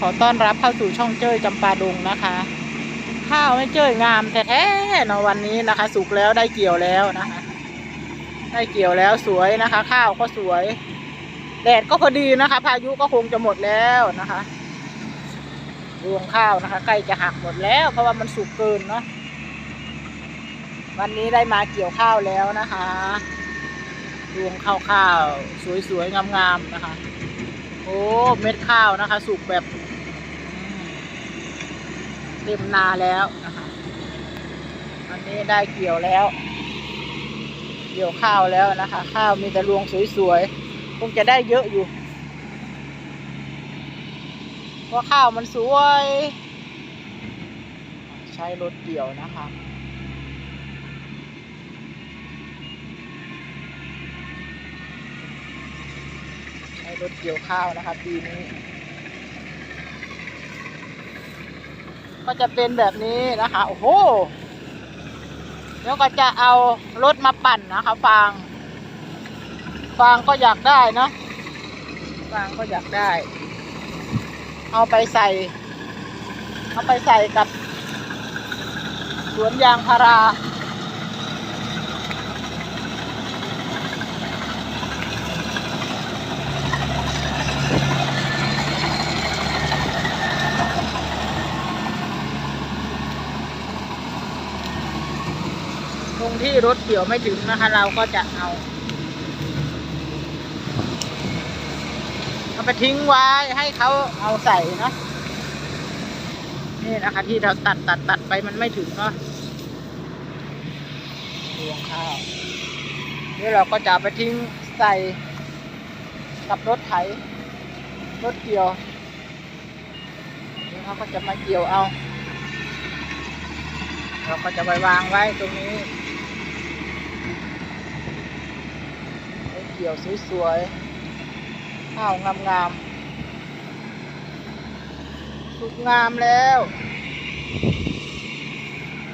ขอต้อนรับเข้าสู่ช่องเจ้ยจำปาดงนะคะ ข้าวไม่เจ้ยงามแท้ๆเนาะวันนี้นะคะ สุกแล้วได้เกี่ยวแล้วนะคะ ได้เกี่ยวแล้วสวยนะคะ ข้าวก็สวย แดดก็พอดีนะคะ พายุก็คงจะหมดแล้วนะคะรวงข้าวนะคะ ใกล้จะหักหมดแล้ว เพราะว่ามันสุกเกินเนาะวันนี้ได้มาเกี่ยวข้าวแล้วนะคะรวงข้าวข้าวๆสวยๆงามๆนะคะ โอ้เม็ดข้าวนะคะ สุกแบบเต็มนาแล้วนะคะอันนี้ได้เกี่ยวแล้ว เกี่ยวข้าวแล้วนะคะ ข้าวมีแต่รวงสวยๆคงจะได้เยอะอยู่เพราะข้าวมันสวย ใช้รถเกี่ยวนะคะ รถเกี่ยวข้าวนะคะปีนี้ ก็จะเป็นแบบนี้นะคะ โอ้โหแล้วก็จะเอารถมาปั่นนะคะฟางฟางก็อยากได้เนาะฟางก็อยากได้ เอาไปใส่ เอาไปใส่กับสวนยางพารา ต รงที่รถเกี่ยวไม่ถึงนะคะ เราก็จะเอาเอาไปทิ้งไว้ให้เขาเอาใส่เนาะนี่นะคะที่เราตัดตัดตัดไปมันไม่ถึงเนาะรวงข้าวนี่เราก็จะไปทิ้งใส่กับรถไถรถเกี่ยวนี่เขาก็จะมาเกี่ยวเอา เราก็จะไปวางไว้ตรงนี้ เดี่ยวสวยๆข้าวงามๆสุกงามแล้ว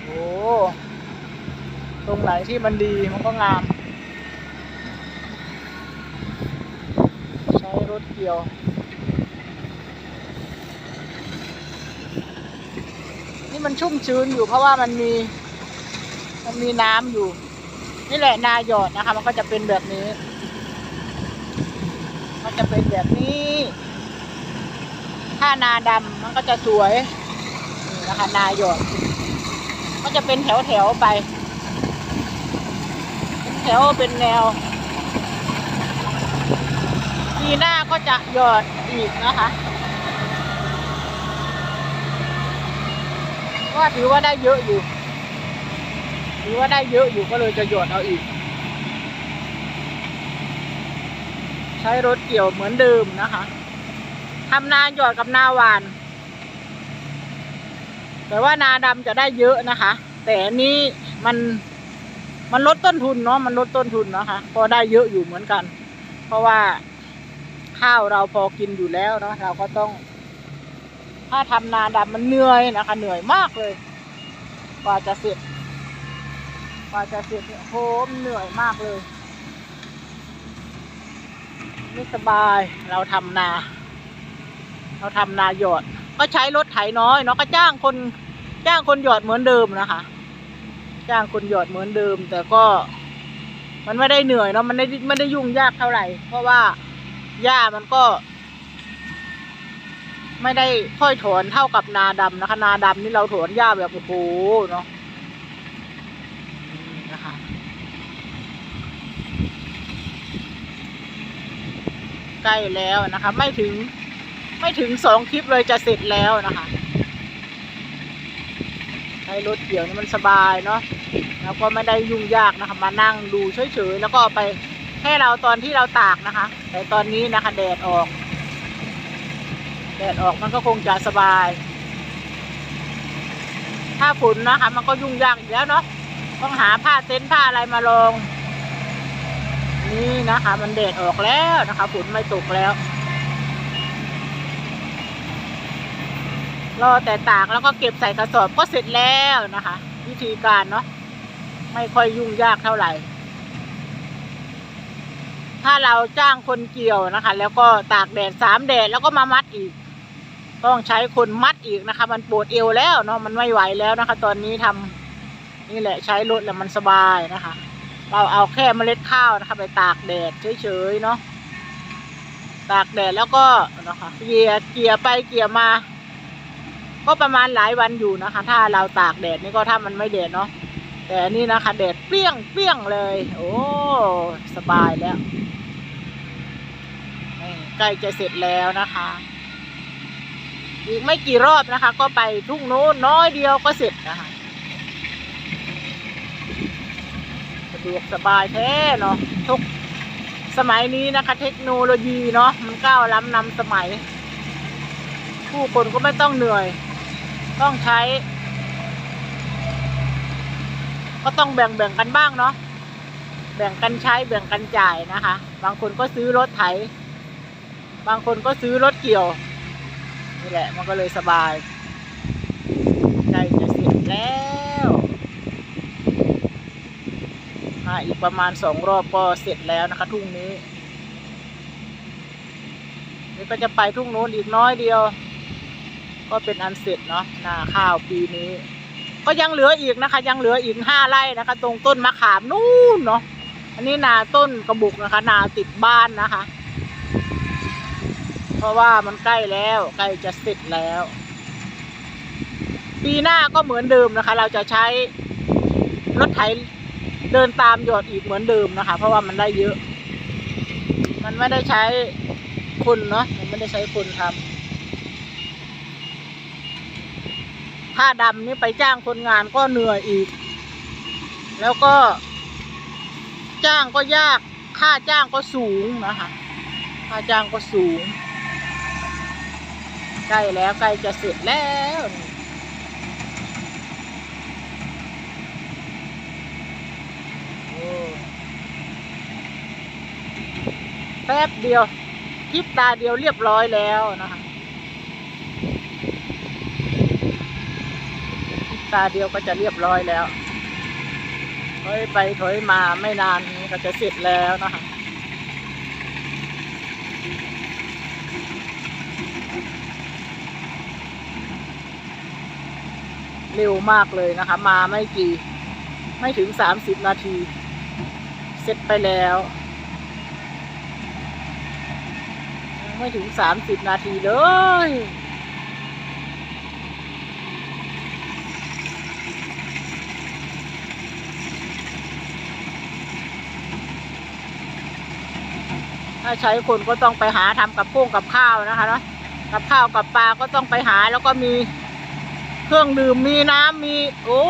โอ้ตรงไหนที่มันดีมันก็งาม ใช้รถเกี่ยวนี่มันชุ่มชื้นอยู่เพราะว่ามันมีมันมีน้ำอยู่ นี่แหละนาหยอดนะคะ มันก็จะเป็นแบบนี้ จะเป็นแบบนี้ ถ้านาดำมันก็จะสวยนี่นะคะนาหยดก็จะเป็นแถวแถวๆไป แถวเป็นแนวปีหน้าก็จะหยอดอีกนะคะก็ถือว่าได้เยอะอยู่ ถือว่าได้เยอะอยู่ก็เลยจะหยอดเอาอีก ใช้รถเกี่ยวเหมือนเดิมนะคะทำนาหยอดกับนาหวาน แต่ว่านาดำจะได้เยอะนะคะ แต่อันนี้มันมันลดต้นทุนเนาะมันลดต้นทุนนะคะ พอได้เยอะอยู่เหมือนกัน เพราะว่าข้าวเราพอกินอยู่แล้วเนาะเราก็ต้อง ถ้าทำนาดำมันเหนื่อยนะคะ เหนื่อยมากเลย กว่าจะเสร็จ กว่าจะเสร็จโหมเหนื่อยมากเลย ไม่สบายเราทำนา เราทำนาหยอด ก็ใช้รถไถน้อยเนาะก็จ้างคนจ้างคนหยอดเหมือนเดิมนะคะ จ้างคนหยอดเหมือนเดิม แต่ก็ มันไม่ได้เหนื่อยเนาะมันไม่ได้ไม่ได้ยุ่งยากเท่าไหร่ เพราะว่าหญ้ามันก็ ไม่ได้ค่อยถอนเท่ากับนาดำนะคะ นาดำนี่เราถอนหญ้าแบบโอ้โหเนาะนี่นะคะ ใกล้แล้วนะคะ ไม่ถึงไม่ถึงสองคลิปเลยจะเสร็จแล้วนะคะใช้รถเกี่ยวนี่มันสบายเนาะแล้วก็ไม่ได้ยุ่งยากนะคะ มานั่งดูเฉยๆแล้วก็เอาไปให้เราตอนที่เราตากนะคะ แต่ตอนนี้นะคะแดดออก แดดออกมันก็คงจะสบาย ถ้าฝนนะคะ มันก็ยุ่งยากอีกแล้วเนาะต้องหาผ้าเต็นท์ผ้าอะไรมาลอง นี่นะคะ มันแดดออกแล้วนะคะฝนไม่ตกแล้วรอแต่ตากแล้วก็เก็บใส่กระสอบก็เสร็จแล้วนะคะ วิธีการเนาะไม่ค่อยยุ่งยากเท่าไหร่ ถ้าเราจ้างคนเกี่ยวนะคะ แล้วก็ตากแดดสามแดดแล้วก็มามัดอีก ต้องใช้คนมัดอีกนะคะ มันปวดเอวแล้วเนาะมันไม่ไหวแล้วนะคะ ตอนนี้ทำนี่แหละใช้รถแล้วมันสบายนะคะ เราเอาแค่เมล็ดข้าวนะคะ ไปตากแดดเฉยๆเนาะตากแดดแล้วก็นะคะเกี่ยเกี่ยไปเกี่ยมา ก็ประมาณหลายวันอยู่นะคะ ถ้าเราตากแดดนี่ก็ถ้ามันไม่แดดเนาะแต่นี่นะคะแดดเปรี้ยงเปรี้ยงเลย โอ้สบายแล้วใกล้จะเสร็จแล้วนะคะ อีกไม่กี่รอบนะคะ ก็ไปทุ่งโน้นน้อยเดียวก็เสร็จนะคะสะดวกสบายแท้เนาะทุกสมัยนี้นะคะ เทคโนโลยีเนาะมันก้าวล้ำนำสมัย ผู้คนก็ไม่ต้องเหนื่อย ต้องใช้ ก็ต้องแบ่งแบ่งกันบ้างเนาะแบ่งกันใช้แบ่งกันจ่ายนะคะ บางคนก็ซื้อรถไถ บางคนก็ซื้อรถเกี่ยวนี่แหละ มันก็เลยสบายใกล้จะเสร็จแล้ว อีกประมาณสองรอบก็เสร็จแล้วนะคะ ทุ่งนี้นี่ก็จะไปทุ่งโน้นอีกน้อยเดียว ก็เป็นอันเสร็จเนาะนาข้าวปีนี้ ก็ยังเหลืออีกนะคะ ยังเหลืออีกห้าไร่นะคะ ตรงต้นมะขามนู่นเนาะอันนี้นาต้นกระบุกนะคะ นาติดบ้านนะคะ เพราะว่ามันใกล้แล้วใกล้จะเสร็จแล้ว ปีหน้าก็เหมือนเดิมนะคะ เราจะใช้รถไถ เดินตามหยอดอีกเหมือนเดิมนะคะ เพราะว่ามันได้เยอะ มันไม่ได้ใช้คนเนาะมันไม่ได้ใช้คนทำถ้าดำนี่ไปจ้างคนงานก็เหนื่อยอีก แล้วก็ จ้างก็ยาก ค่าจ้างก็สูงนะคะ ค่าจ้างก็สูง ใกล้แล้วใกล้จะเสร็จแล้วโอ้แป๊บเดียวพริบตาเดียวเรียบร้อยแล้วนะคะพริบตาเดียวก็จะเรียบร้อยแล้วถอยไปถอยมาไม่นานนี้ก็จะเสร็จแล้วนะคะเร็วมากเลยนะคะ มาไม่กี่ ไม่ถึงสามสิบนาที เสร็จไปแล้วยัง ไม่ถึงสามสิบนาทีเลยถ้าใช้คนก็ต้องไปหาทำกับโป้งกับข้าวนะคะเนาะกับข้าวกับปลาก็ต้องไปหาแล้วก็มีเครื่องดื่มมีน้ำมี โอ้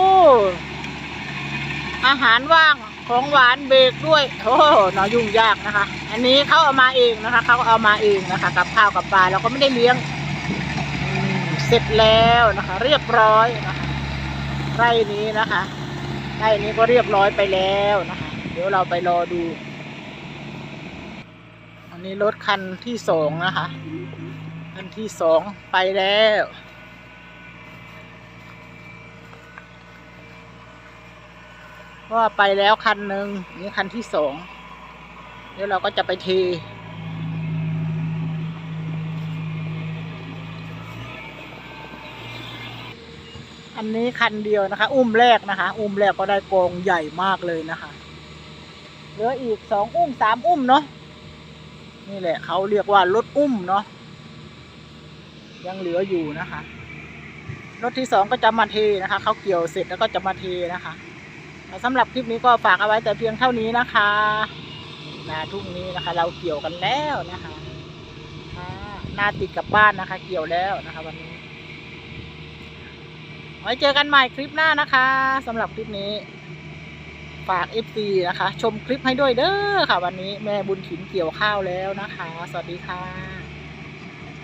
อาหารว่าง ของหวานเบรกด้วยโอ้หน่ายุ่งยากนะคะ อันนี้เขาเอามาเองนะคะเขาเอามาเองนะคะ กับข้าวกับปลาเราก็ไม่ได้เลี้ยงเสร็จแล้วนะคะ เรียบร้อยนะคะไร่นี้นะคะไร่นี้ก็เรียบร้อยไปแล้วนะคะ เดี๋ยวเราไปรอดู อันนี้รถคันที่สองนะคะ คันที่สองไปแล้ว ว่าไปแล้วคันหนึ่งนี่คันที่สองเดี๋ยวเราก็จะไปเทอันนี้คันเดียวนะคะ อุ้มแรกนะคะ อุ้มแรกก็ได้กองใหญ่มากเลยนะคะเหลืออีกสองอุ้มสามอุ้มเนาะนี่แหละเขาเรียกว่ารถอุ้มเนาะยังเหลืออยู่นะคะ รถที่สองก็จะมาเทนะคะเขาเกี่ยวเสร็จแล้วก็จะมาเทนะคะ สำหรับคลิปนี้ก็ฝากเอาไว้แต่เพียงเท่านี้นะคะนาทุ่งนี้นะคะ เราเกี่ยวกันแล้วนะคะนาติดกับบ้านนะคะ เกี่ยวแล้วนะคะวันนี้ไว้เจอกันใหม่คลิปหน้านะคะสำหรับคลิปนี้ฝาก FC นะคะ ชมคลิปให้ด้วยเด้อค่ะ วันนี้แม่บุญถิ่นเกี่ยวข้าวแล้วนะคะ สวัสดีค่ะ